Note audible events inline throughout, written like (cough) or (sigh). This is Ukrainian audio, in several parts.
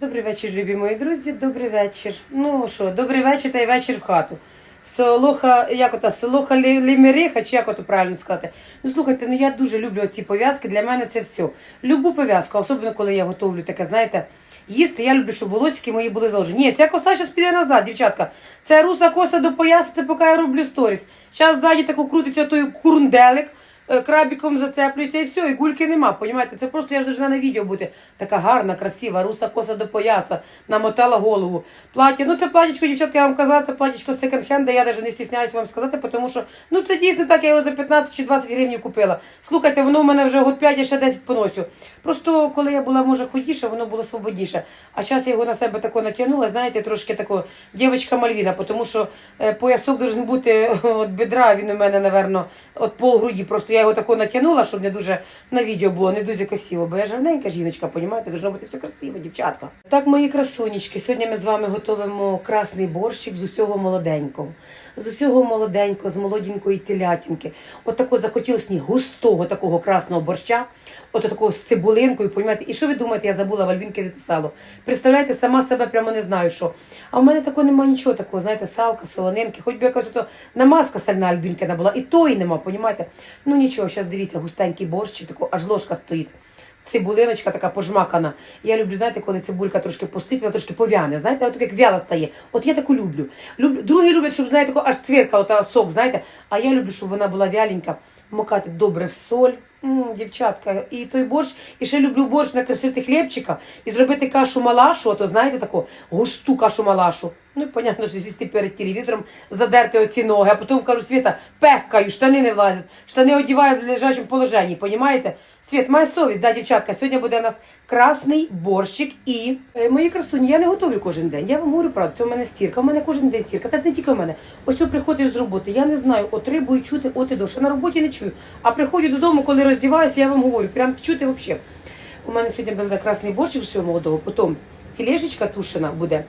Добрий вечір, любі мої друзі. Добрий вечір. Ну що, добрий вечір та й вечір в хату. Солоха, як ота, солоха лі- лімериха, чи як ото правильно сказати. Ну слухайте, ну я дуже люблю ці пов'язки. Для мене це все. Любу пов'язку, особливо коли я готовлю таке, знаєте. Їсти я люблю, щоб волосики мої були заложені. Ні, ця коса зараз піде назад, дівчатка. Це руса коса до пояса, це поки я роблю сторіс. Зараз ззаді таку крутиться той курунделик крабіком зацеплюється і все, і гульки нема, понімаєте? Це просто я ж должна на відео бути така гарна, красива, руса коса до пояса, намотала голову. Плаття, ну це платічко, дівчатка, я вам казала, це платічко з секонд-хенда, я навіть не стісняюся вам сказати, тому що ну це дійсно так, я його за 15 чи 20 гривень купила. Слухайте, воно в мене вже год 5, я ще 10 поносю. Просто коли я була, може, худіша, воно було свободніше. А зараз я його на себе тако натягнула, знаєте, трошки тако, дівчинка Мальвіна, тому що е, поясок должен бути (laughs) від бедра, він у мене, напевно, от пол груді. Просто я його тако натягнула, щоб не дуже на відео було, не дуже красиво. Бо я жарненька жіночка, понімаєте, должно бути все красиво, дівчатка. Так, мої красунечки, сьогодні ми з вами готуємо красний борщик з усього молоденького. З усього молоденького, з молоденької телятинки. От тако захотілося мені густого такого красного борща, от такого з цибулинкою, понімаєте. І що ви думаєте, я забула в Альбінки дати сало. Представляєте, сама себе прямо не знаю що. А в мене такого немає нічого такого, знаєте, салка, солонинки, хоч би якась ото намазка сальна Альбінкина була, і тої нема, понімаєте? Ну нічого, зараз дивіться, густенький борщик, тако, аж ложка стоїть. Цибулиночка така пожмакана. Я люблю, знаєте, коли цибулька трошки пустить, вона трошки пов'яне. Знаєте, от як вяла стає. От я таку люблю. люблю. Другі люблять, щоб, знаєте, аж цвірка, ота сок, знаєте. А я люблю, щоб вона була вяленька, макати добре в соль. М, дівчатка, і той борщ, і ще люблю борщ накришити хлібчика і зробити кашу малашу, ото знаєте таку густу кашу малашу. Ну і понятно, що сісти перед телевізором, задерти оці ноги, а потім кажу, Світа, пехкаю, штани не влазять, штани одіваю в лежачому положенні, понімаєте? Світ, має совість, да, дівчатка. Сьогодні буде у нас красний борщик і е, мої красуні. Я не готовлю кожен день. Я вам говорю правду, це у мене стірка. У мене кожен день стірка. Та не тільки у мене. Ось я приходжу з роботи. Я не знаю, от рибу і чути от і до. Що на роботі не чую. А приходжу додому, коли роздіваюся, я вам говорю, прям чути взагалі. У мене сьогодні буде красний борщик всього молодого, потім філешечка тушена буде.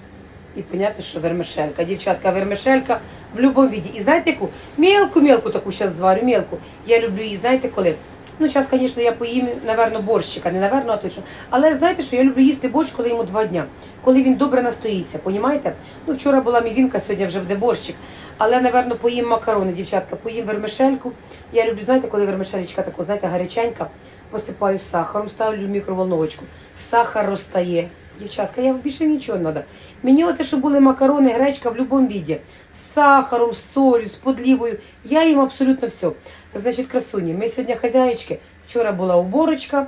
І понятно, що вермишелька. Дівчатка, вермишелька в будь-якому віді. І знаєте яку? Мелку-мелку таку зараз зварю, мелку. Я люблю її, знаєте коли? Ну, зараз, звісно, я поїм, напевно, борщика, не напевно, а точно. Але знаєте, що я люблю їсти борщ, коли йому два дня. Коли він добре настоїться, понімаєте? Ну, вчора була мівінка, сьогодні вже буде борщик. Але, напевно, поїм макарони, дівчатка, поїм вермишельку. Я люблю, знаєте, коли вермишелечка така, знаєте, гаряченька, посипаю сахаром, ставлю в мікроволновочку. Сахар розтає. Дівчатка, я більше нічого не треба. Мені оте, що були макарони, гречка в будь-якому віді. З сахаром, з солью, з подлівою. Я їм абсолютно все. Значить, красуні, ми сьогодні хазяїчки. Вчора була уборочка,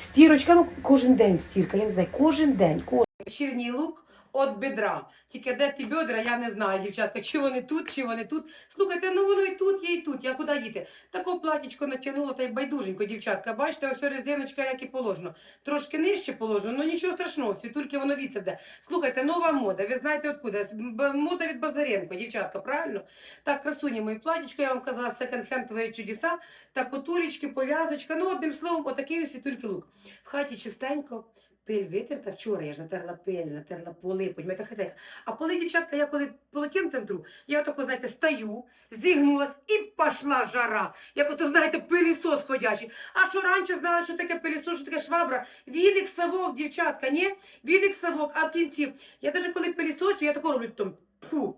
стірочка, ну кожен день стірка, я не знаю, кожен день. Кожен. Вечірній лук від бедра. Тільки де ті бедра, я не знаю, дівчатка, чи вони тут, чи вони тут. Слухайте, ну воно і тут, є і тут. Я куди діти? Тако платічко натягнула, та й байдуженько, дівчатка. Бачите, ось резиночка, як і положено. Трошки нижче положено, ну нічого страшного, світульки воно віце буде. Слухайте, нова мода. Ви знаєте откуда? Мода від Базаренко, дівчатка, правильно? Так, красуні мої платічко, я вам казала, секонд-хенд творить чудеса. Та потулечки, пов'язочка. Ну, одним словом, отакий ось світульки лук. В хаті чистенько. Пиль витерта вчора, я ж натерла пиль, натерла поли, понімаєте, хазяйка. А поли, дівчатка, я коли полотенцем тру, я отако, знаєте, стою, зігнулась і пішла жара. Як ото, знаєте, пилісос ходячий. А що раніше знала, що таке пилісос, що таке швабра? Віник совок, дівчатка, ні? Віник совок, а в кінці, я навіть коли пилісосю, я тако роблю там, тьфу,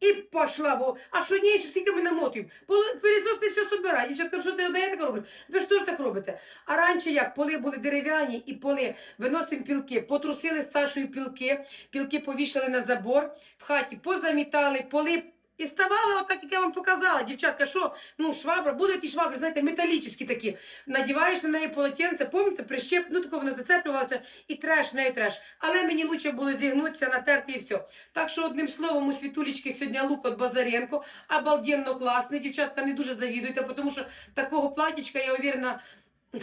і пошла во. А що ні, що скільки ми намотуємо? Пилісос все собирає. Дівчатка, що ти одне так роблю? Ви ж теж так робите. А раніше як поли були дерев'яні і поли виносимо пілки, потрусили з Сашою пілки, пілки повішали на забор, в хаті позамітали, поли. І ставала отак, як я вам показала, дівчатка, що ну швабра, були ті швабри, знаєте, металічні такі. Надіваєш на неї полотенце, пам'ятаєте, прищеп, ну тако вона зацеплювалася і треш, неї треш. Але мені лучше було зігнутися, натерти і все. Так що, одним словом, у світулечки сьогодні лук от Базаренко, обалденно класний. Дівчатка, не дуже завідуйте, тому що такого платічка, я уверена,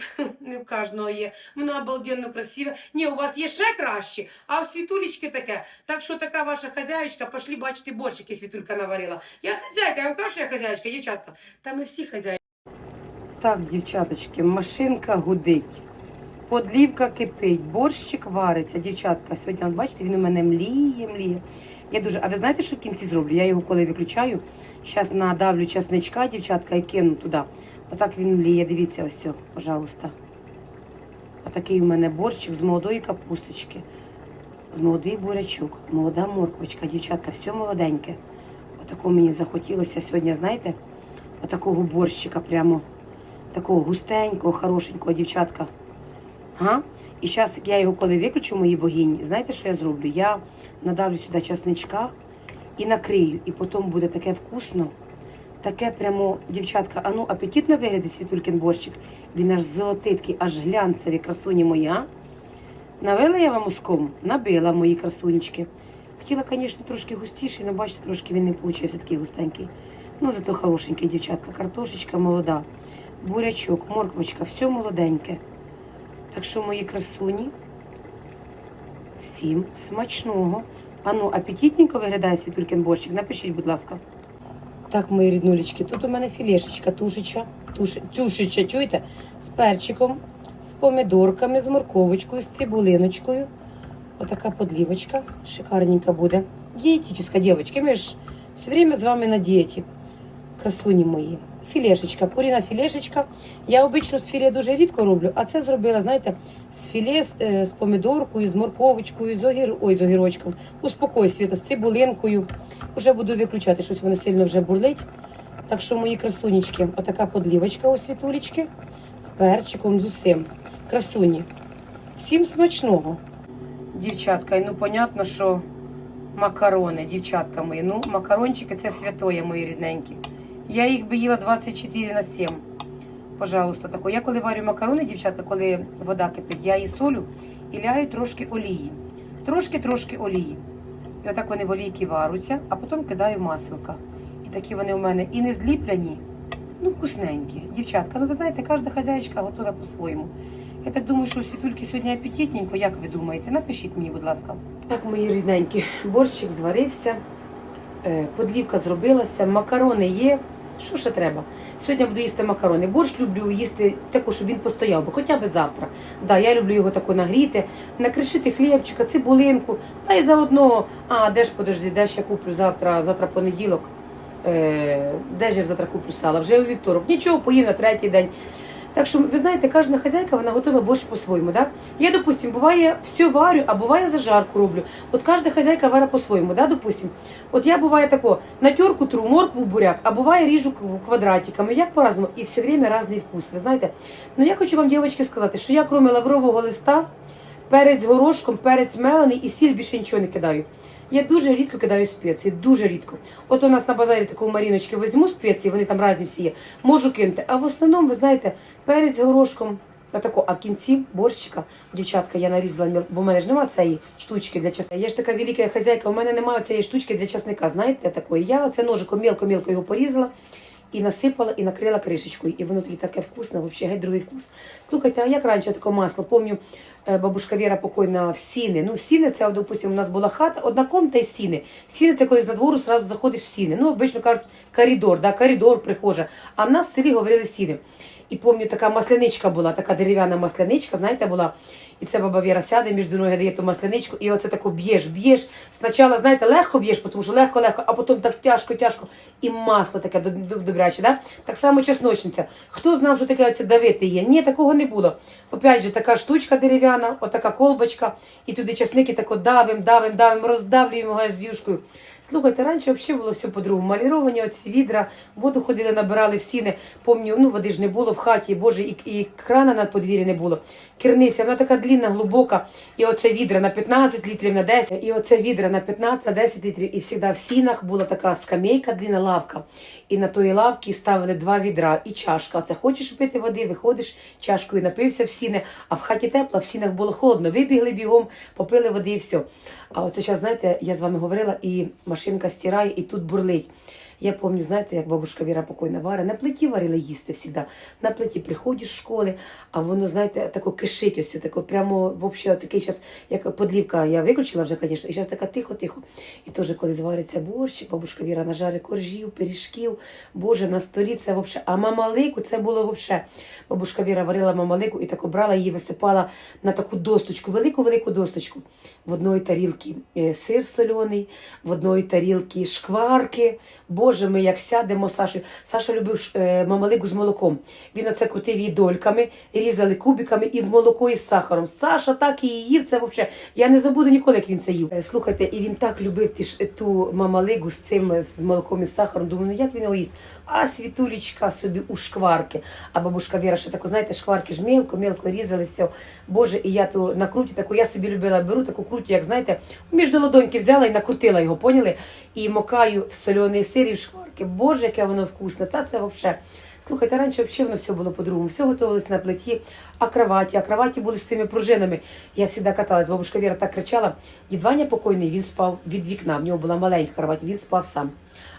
(laughs) не в кожного є. Воно обалденно красиве. Ні, у вас є ще краще, а в світулечки таке. Так що така ваша хазяєчка, пошли бачити борщ, який світулька наварила. Я хазяйка, я вам кажу, що я хазяєчка, дівчатка. Та ми всі хазяйки. Так, дівчаточки, машинка гудить. Подлівка кипить, борщик вариться, дівчатка. Сьогодні, бачите, він у мене мліє, мліє. Я дуже. А ви знаєте, що в кінці зроблю? Я його коли виключаю, зараз надавлю часничка, дівчатка, і кину туди. Отак він мліє. Дивіться, ось, о, пожалуйста. Отакий у мене борщик з молодої капусточки. з молодий бурячок, молода морквочка, дівчатка, все молоденьке. Отако мені захотілося сьогодні, знаєте, отакого борщика прямо, такого густенького, хорошенького, дівчатка. Ага. І зараз я його коли виключу, мої богині, знаєте, що я зроблю? Я надавлю сюди часничка і накрию. І потім буде таке вкусно, таке прямо, дівчатка, а ну апетитно виглядить світулькін борщик. Він аж золотий, такий, аж глянцеві красуні мої, а? Навела я вам уском? Набила мої красунечки. Хотіла, звісно, трошки густіший, але бачите, трошки він не вийшов такий густенький. Ну, зато хорошенький, дівчатка. Картошечка молода, бурячок, морквочка, все молоденьке. Так що, мої красуні, всім смачного. А ну, апетитненько виглядає світулькин борщик. Напишіть, будь ласка. Так, мої ріднулечки, тут у мене філешечка, тушеча, туш, тушеча, чуєте? З перчиком, з помидорками, з морковочкою, з цибулиночкою. Отака подлівочка, шикарненька буде. Дієтична, дівчатки, ми ж все время з вами на дієті. Красуні мої. Філешечка, куріна філешечка. Я обично з філе дуже рідко роблю, а це зробила, знаєте, з філе, з, е, з помидоркою, з морковочкою, з, огір... Ой, з огірочком. Успокой світа, з цибулинкою. Уже буду виключати, щось воно сильно вже бурлить. Так що, мої красунечки, отака подлівочка у світулечки з перчиком, з усім. Красуні. Всім смачного. Дівчатка, ну понятно, що макарони, дівчатка мої. Ну, макарончики це святоє, мої рідненькі. Я їх би їла 24 на 7. Пожалуйста, тако. Я коли варю макарони, дівчатка, коли вода кипить, я її солю і ляю трошки олії. Трошки-трошки олії. І отак вони в олійки варуться, а потім кидаю маселка. І такі вони у мене і не зліпляні, ну вкусненькі. Дівчатка, ну ви знаєте, кожна хазяєчка готова по-своєму. Я так думаю, що у світульки сьогодні апетитненько, як ви думаєте? Напишіть мені, будь ласка. Так, мої рідненькі, борщик зварився, е, подлівка зробилася, макарони є. Що ще треба? Сьогодні буду їсти макарони. Борщ люблю їсти також, щоб він постояв, бо хоча б завтра. Да, я люблю його тако нагріти, накришити хлібчика, цибулинку, та й заодно, а де ж подожди, де ж я куплю завтра, завтра понеділок. Е, де ж я завтра куплю сала? Вже у вівторок. Нічого, поїм на третій день. Так що, ви знаєте, кожна хазяйка вона готує борщ по-своєму. Да? Я, допустим, буває все варю, а буває зажарку роблю. От кожна хазяйка варить по-своєму, да, допустим. От я буває тако, на терку тру моркву буряк, а буває ріжу кв- квадратиками, як по-разному. І все время різний вкус, ви знаєте. Ну я хочу вам, дівчатки, сказати, що я, крім лаврового листа, перець горошком, перець мелений і сіль більше нічого не кидаю. Я дуже рідко кидаю спеції, дуже рідко. От у нас на базарі таку маріночки візьму спеції, вони там різні всі є, можу кинути. А в основному, ви знаєте, перець горошком, отако, а в кінці борщика, дівчатка, я нарізала, бо в мене ж немає цієї штучки для часника. Я ж така велика хазяйка, у мене немає цієї штучки для часника, знаєте, такої. Я оце ножиком мілко-мілко його порізала. І насипала, і накрила кришечкою. І воно тоді таке вкусне, взагалі геть другий вкус. Слухайте, а як раніше таке масло? Помню, е, бабушка Віра покойна в сіни. Ну, сіни, це, допустимо, у нас була хата, одна комната і сіни. Сіни це коли з двору зразу заходиш в сіни. Ну, обично кажуть, коридор, да, коридор, прихожа. А в нас в селі говорили сіни. І пам'ятаю, така масляничка була, така дерев'яна масляничка, знаєте, була. І це баба Віра сяде між ноги, дає ту масляничку, і оце тако б'єш, б'єш. Спочатку, знаєте, легко б'єш, тому що легко-легко, а потім так тяжко, тяжко. І масло таке доб- доб- добряче, да? Так само чесночниця. Хто знав, що таке це давити є? Ні, такого не було. Опять же, така штучка дерев'яна, отака колбочка, і туди чесники тако давим, давим, давим, роздавлюємо з юшкою. Слухайте, раніше взагалі було все по-другому. Маліровані оці відра, воду ходили, набирали в сіни. Помню, ну води ж не було в хаті, боже, і, і крана на подвір'ї не було. Керниця, вона така длінна, глибока. І оце відра на 15 літрів на 10, і оце відра на 15, на 10 літрів. І завжди в сінах була така скамейка, длінна лавка. І на тої лавки ставили два відра і чашка. Це хочеш пити води, виходиш чашкою, напився в сіни, а в хаті тепло, в сінах було холодно. Вибігли бігом, попили води і все. А оце зараз, знаєте, я з вами говорила, і машинка стирає, і тут бурлить. Я пам'ятаю, знаєте, як бабушка Віра покойна варить, на плиті варила їсти завжди. На плиті приходиш з школи, а воно, знаєте, тако кишить ось, тако прямо, взагалі, такий зараз, як подлівка, я виключила вже, звісно, і зараз така тихо-тихо. І теж, коли звариться борщ, бабушка Віра нажари коржів, пиріжків, боже, на столі це взагалі. А мамалику це було взагалі. Бабушка Віра варила мамалику і тако брала її, висипала на таку досточку, велику-велику досточку. В одної тарілки е, сир соляний, в одної тарілки шкварки. Боже, Боже, ми як сядемо Сашу. Саша любив мамалику е, мамалигу з молоком. Він оце крутив її дольками, різали кубиками і в молоко із сахаром. Саша так її їв, це взагалі. Я не забуду ніколи, як він це їв. Е, Слухайте, і він так любив ті ж- ту мамалигу з цим е, з молоком і сахаром. Думаю, ну як він його їсть? А світулечка собі у шкварки. А бабушка Віра ще тако, знаєте, шкварки ж мілко, мілко різали все. Боже, і я ту на круті таку, я собі любила, беру таку крутю, як знаєте, між ладоньки взяла і накрутила його, поняли? І макаю в соляний сир і в шкварки. Боже, яке воно вкусне. Та це взагалі. Слухайте, раніше взагалі воно все було по-другому. Все готувалось на плиті, а кроваті, а кроваті були з цими пружинами. Я завжди каталась. Бабушка Віра так кричала. Дід Ваня покойний, він спав від вікна. В нього була маленька кровать, він спав сам.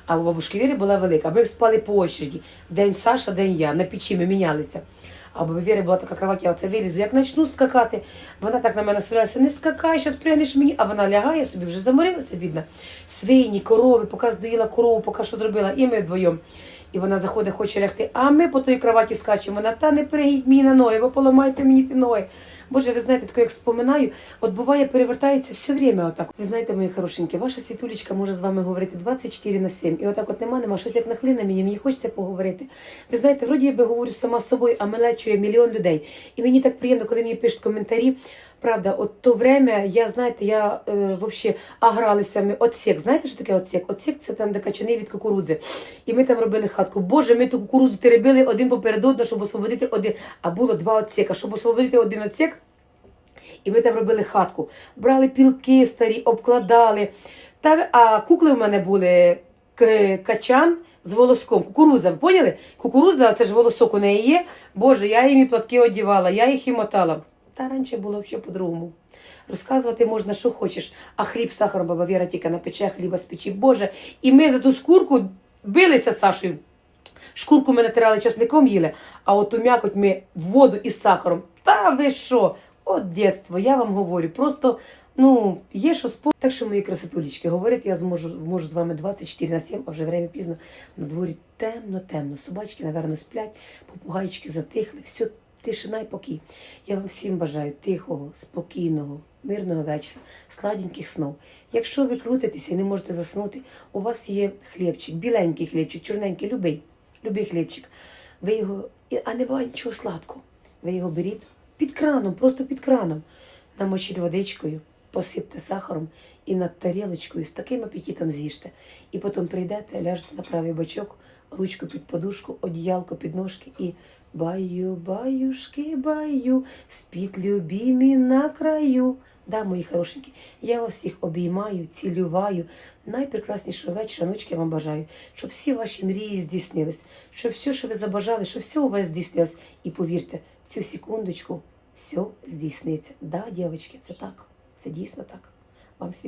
А у бабушки Віри була велика. Ми спали по очереді. День Саша, день я. На печі ми мінялися. А у баби Віри була така кровать, я оце вилізу. Як почну скакати, вона так на мене свалялася, не скакай, зараз пригнеш мені, а вона лягає собі, вже заморилася, видно. Свині, корови, поки здоїла корову, поки що зробила, і ми вдвоєм. І вона заходить, хоче лягти, а ми по той кроваті скачемо. Вона та не пригіть мені на ноги, бо поламайте мені ті ноги. Боже, ви знаєте, таке як споминаю, от буває, перевертається все время отак. Ви знаєте, мої хорошенькі, ваша світулечка може з вами говорити 24 на 7. І отак от нема, нема, щось як нахлине мені, мені хочеться поговорити. Ви знаєте, вроді я би говорю сама з собою, а мене чує мільйон людей. І мені так приємно, коли мені пишуть коментарі. Правда, от то время, я, знаєте, я е, вообще агралися. Отсек. Знаєте, що таке отсек? Отсек це там, де качани від кукурудзи. І ми там робили хатку. Боже, ми ту кукурудзу теребили один поперед одного, щоб освободити один. А було два отсека. Щоб освободити один отсек, і ми там робили хатку. Брали пілки старі, обкладали. Та, а кукли в мене були качан з волоском. Кукуруза, ви поняли? Кукуруза, це ж волосок у неї є. Боже, я їм і платки одівала, я їх і мотала. Та раніше було взагалі по-другому. Розказувати можна, що хочеш, а хліб з сахаром баба Віра тільки напече, хліба з печі. Боже, і ми за ту шкурку билися з Сашою. Шкурку ми натирали часником їли, а от ту м'якоть ми воду із сахаром. Та ви що? От дєтство, я вам говорю. Просто ну, є що спо. Так що, мої красотулечки, говорити я зможу можу з вами 24 на 7, а вже время пізно. На дворі темно, темно. Собачки, напевно, сплять, попугайчики затихли, все тишина і покій. Я вам всім бажаю тихого, спокійного, мирного вечора, сладеньких снов. Якщо ви крутитеся і не можете заснути, у вас є хлібчик, біленький хлібчик, чорненький, любий, любий хлібчик. Ви його, а не буває нічого сладкого. Ви його беріть під краном, просто під краном. Намочіть водичкою, посипте сахаром і над тарілочкою з таким апетитом з'їжте. І потім прийдете, ляжете на правий бочок, ручку під подушку, одіялко під ножки і баю, баюшки, баю, спіть любімі на краю. Да, мої хорошенькі, я вас всіх обіймаю, цілюваю. Найпрекраснішого вечора, ночки вам бажаю, щоб всі ваші мрії здійснились, щоб все, що ви забажали, щоб все у вас здійснилось. І повірте, в цю секундочку все здійсниться. Да, дівчатки, це так. Це дійсно так. Вам всі